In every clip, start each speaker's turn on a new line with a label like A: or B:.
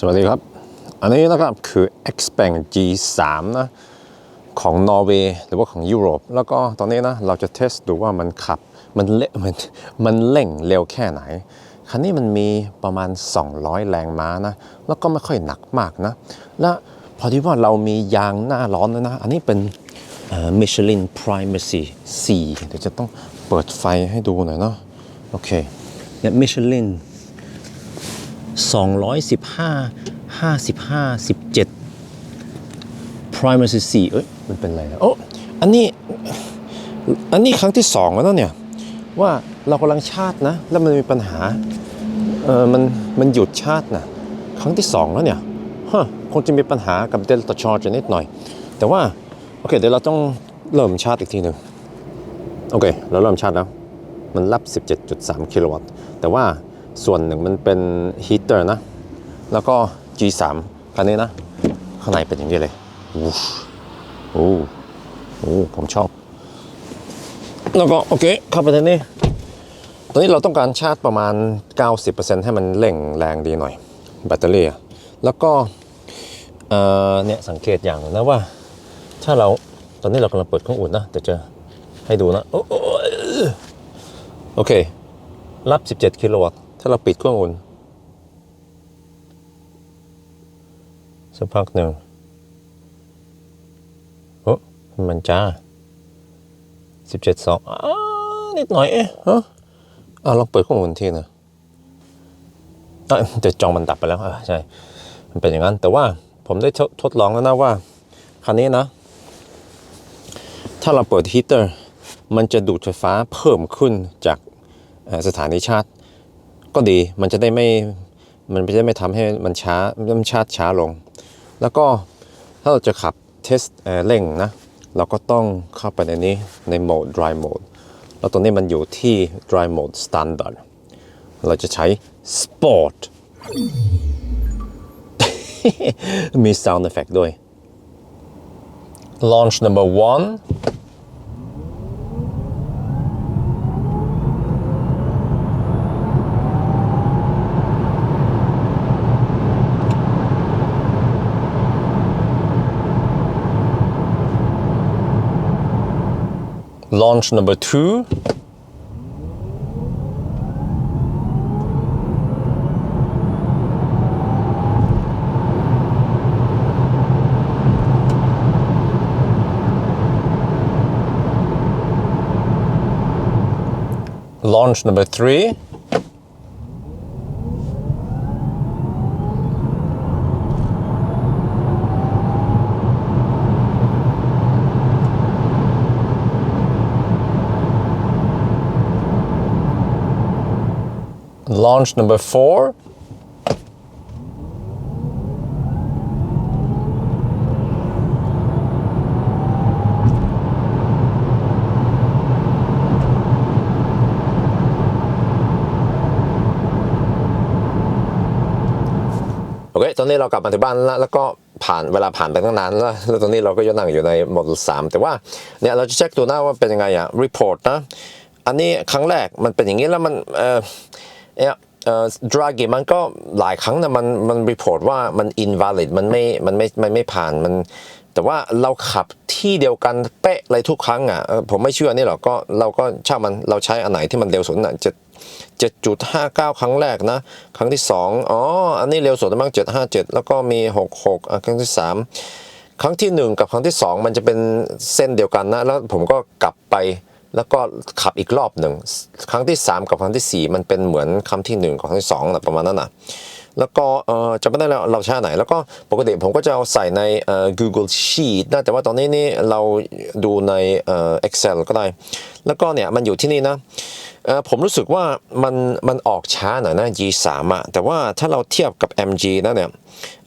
A: สวัสดีครับ อันนี้นะครับคือ Xpeng G3 นะของนอร์เวย์หรือว่าของยุโรป แล้วก็ตอนนี้นะเราจะเทสดูว่ามันขับมันเละมันมันเร่งเร็วแค่ไหน คันนี้มันมีประมาณ 200 แรงม้านะ แล้วก็ไม่ค่อยหนักมากนะ และพอดีว่าเรามียางหน้าร้อนแล้วนะ อันนี้เป็นมิชลิน Primacy 4เดี๋ยวจะต้องเปิดไฟให้ดูหน่อยเนาะโอเคเนี่ยมิชลิน 215 55 17 primacy 4เอ้ยมันเป็นอะไรนะโอ้อันนี้อันนี้ครั้งที่สองแล้วเนี่ย ว่าเรากำลังชาร์จนะ แล้วมันมีปัญหาเออมันมันหยุดชาร์จนะครั้งที่สองแล้วเนี่ยฮะคงจะมีปัญหากับ Delta Charge นิดหน่อย แต่ว่า โอเค เดี๋ยวเราต้องเริ่มชาร์จอีกทีหนึ่งโอเค เราเริ่มชาร์จแล้ว มันรับ 17.3 กิโลวัตต์ แต่ว่า ส่วนหนึ่งมันเป็นฮีเตอร์นะ แล้วก็ G3 คันนี้นะ ข้างในเป็นอย่างนี้เลยอู้โอ้โอ้ผมชอบ แล้วก็โอเคเข้าไปในนี้ตอนนี้เราต้องการชาร์จประมาณ 90%ให้มันเร่งแรงดีหน่อย แบตเตอรี่อะแล้วก็เนี่ยสังเกตอย่างนะว่า ถ้าเราตอนนี้เรากำลังเปิดเครื่องอุ่นนะเดี๋ยวจะให้ดูนะโอโอโอเค รับ 17 กิโลวัตต์ ถ้าเราปิดเครื่องอุ่นสักพักหนึ่งโอ้มันจ้า17 2อ้านิดหน่อย เอ๊ะฮะอะลองเปิดเครื่องอุ่นทีนะอะแต่จองมันดับไปแล้วใช่ มันเป็นอย่างนั้น แต่ว่าผมได้ทดทดลองแล้วนะว่า คันนี้นะ ถ้าเราเปิดฮีเตอร์ มันจะดูดไฟฟ้าเพิ่มขึ้นจากสถานีชาร์จ ก็ดีมันจะได้ไม่มันจะได้ไม่ทำให้มันช้ามันชาร์จช้าลง แล้วก็ถ้าเราจะขับเทสเอ่อเร่งนะเราก็ต้องเข้าไปในนี้ในโหมด dry mode แล้วตัวนี้มันอยู่ที่ dry mode standard เราจะใช้ sport มี sound effect ด้วย launch number one launch number two. Launch number three launch number four โอเคตอนนี้เรากลับมาที่บ้านแล้วแล้วก็ผ่านเวลาผ่านไปตั้งนานแล้วแล้วตอนนี้เราก็ยังนั่งอยู่ในโหมดสามแต่ว่าเนี่ยเราจะเช็คดูหน้าว่าเป็นยังไงอะ report นะ อันนี้ครั้งแรกมันเป็นอย่างนี้แล้วมันเออ เนี่ยเอ่อ draggy มันก็หลายครั้งนะมันมัน report ว่ามัน invalid มันไม่มันไม่มันไม่ผ่านมัน แต่ว่าเราขับที่เดียวกันเป๊ะเลยทุกครั้งอะผมไม่เชื่อนี่หรอกก็เราก็ช่างมันเราใช้อันไหนที่มันเร็วสุดน่ะจะ7.59ครั้งแรกนะ ครั้งที่2อ๋ออันนี้เร็วสุดมั้ง757แล้วก็มี66อะครั้งที่3ครั้งที่1กับครั้งที่2มันจะเป็นเส้นเดียวกันนะแล้วผมก็กลับไป แล้วก็ขับอีกรอบหนึ่งครั้งที่ 3 กับครั้งที่ 4 มันเป็นเหมือนครั้งที่1กับครั้งที่2นะประมาณนั้นนะแล้วก็เออจะไม่ได้แล้วเราใช้อันไหน แล้วก็ปกติผมก็จะเอาใส่ในเอ่อ Google Sheet นะแต่ว่าตอนนี้นี่เราดูในเอ่อ Excel ก็ได้ แล้วก็เนี่ยมันอยู่ที่นี่นะเออผมรู้สึกว่ามันมันออกช้าหน่อยนะ G3 อะแต่ว่าถ้าเราเทียบกับ MG นะเนี่ย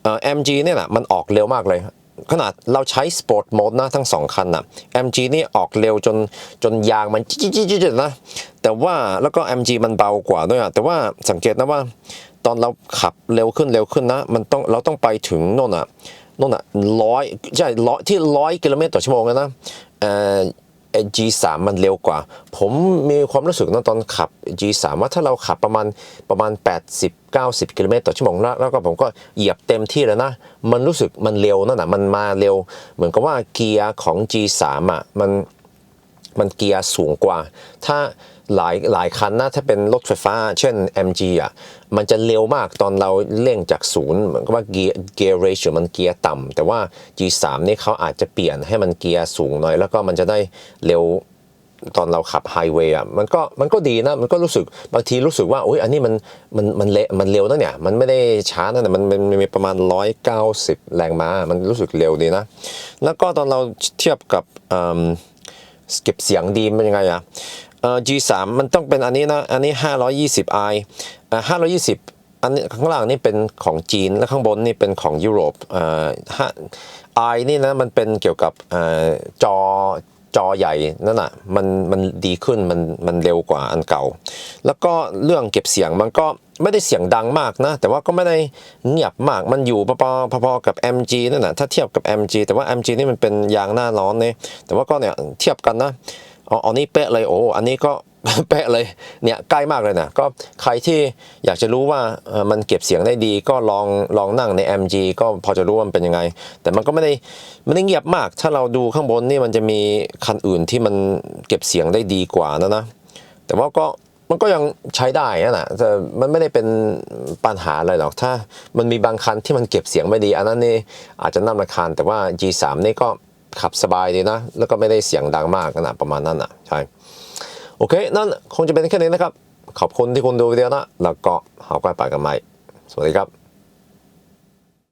A: เอ่อ MG เนี่ยนะมันออกเร็วมากเลย ขนาดเราใช้สปอร์ตโหมดนะทั้งสองคันนะ MG นี่ออกเร็วจนจนยางมันจิ๊ดจิ๊ดจิ๊ดจิ๊ดนะ แต่ว่าแล้วก็ MG มันเบากว่าด้วยอะแต่ว่าสังเกตนะว่า ตอนเราขับเร็วขึ้นเร็วขึ้นนะ มันต้องเราต้องไปถึงโน่นอะโน่นอะร้อยใช่ร้อยที่ร้อยกิโลเมตรต่อชั่วโมงนะเอ่อ G3 มันเร็วกว่า ผมมีความรู้สึกตอนขับ G3 ว่าถ้าเราขับประมาณประมาณ 80 90 กิโลเมตรต่อชั่วโมงแล้วแล้วก็ผมก็เหยียบเต็มที่แล้วนะ มันรู้สึกมันเร็วนั่นน่ะมันมาเร็ว เหมือนกับว่าเกียร์ของ G3 อะมัน มันเกียร์สูงกว่า ถ้าหลายหลายคันนะถ้าเป็นรถไฟฟ้า เช่น MG อะมันจะเร็วมากตอนเราเร่งจากศูนย์เหมือนกับว่าเกียร์เกียร์เรชมันเกียร์ต่ำแต่ว่า G3 นี่เขาอาจจะเปลี่ยนให้มันเกียร์สูงหน่อย แล้วก็มันจะได้เร็วตอนเราขับไฮเวย์อะมันก็มันก็ดีนะมันก็รู้สึกบางทีรู้สึกว่าโอ้ยอันนี้มันมันมันเละมันเร็วนะเนี่ยมันไม่ได้ช้านะเนี่ยมันมันมันมีประมาณ 190 แรงม้ามันรู้สึกเร็วดีนะ แล้วก็ตอนเราเทียบกับ เก็บเสียงดีมันยังไงอะเอ่อ G3 มันต้องเป็นอันนี้นะ อันนี้ 520i อ่า520 อันนี้ข้างล่างนี่เป็นของจีน และข้างบนนี่เป็นของยุโรปเอ่อห้า i นี่นะมันเป็นเกี่ยวกับเอ่อจอจอใหญ่นั่นน่ะมันมันดีขึ้นมันมันเร็วกว่าอันเก่า แล้วก็เรื่องเก็บเสียงมันก็ ไม่ได้เสียงดังมากนะ แต่ว่าก็ไม่ได้เงียบมากมันอยู่พอๆพอๆกับ MG นั่นน่ะถ้าเทียบกับ MG แต่ว่า MG นี่มันเป็นยางหน้าร้อนเนี่ยแต่ว่าก็เนี่ยเทียบกันนะเอาอานี่เป๊ะเลยโอ้อันนี้ก็เป๊ะเลยเนี่ยใกล้มากเลยนะก็ใครที่อยากจะรู้ว่ามันเก็บเสียงได้ดีก็ลองลองนั่งใน MG ก็พอจะรู้ว่ามันเป็นยังไง แต่มันก็ไม่ได้ไม่ได้เงียบมาก ถ้าเราดูข้างบนนี่มันจะมีคันอื่นที่มันเก็บเสียงได้ดีกว่านะนะแต่ว่าก็ มันก็ยังใช้ได้นะนะแต่มันไม่ได้เป็นปัญหาอะไรหรอก ถ้ามันมีบางคันที่มันเก็บเสียงไม่ดี อันนั้นนี่อาจจะน่ารำคาญแต่ว่า G3 นี่ก็ขับสบายดีนะ แล้วก็ไม่ได้เสียงดังมากนะประมาณนั้นอะใช่โอเค นั่นคงจะเป็นแค่นี้นะครับ ขอบคุณที่คุณดูวิดีโอนะ แล้วก็หากันไปกันใหม่ สวัสดีครับ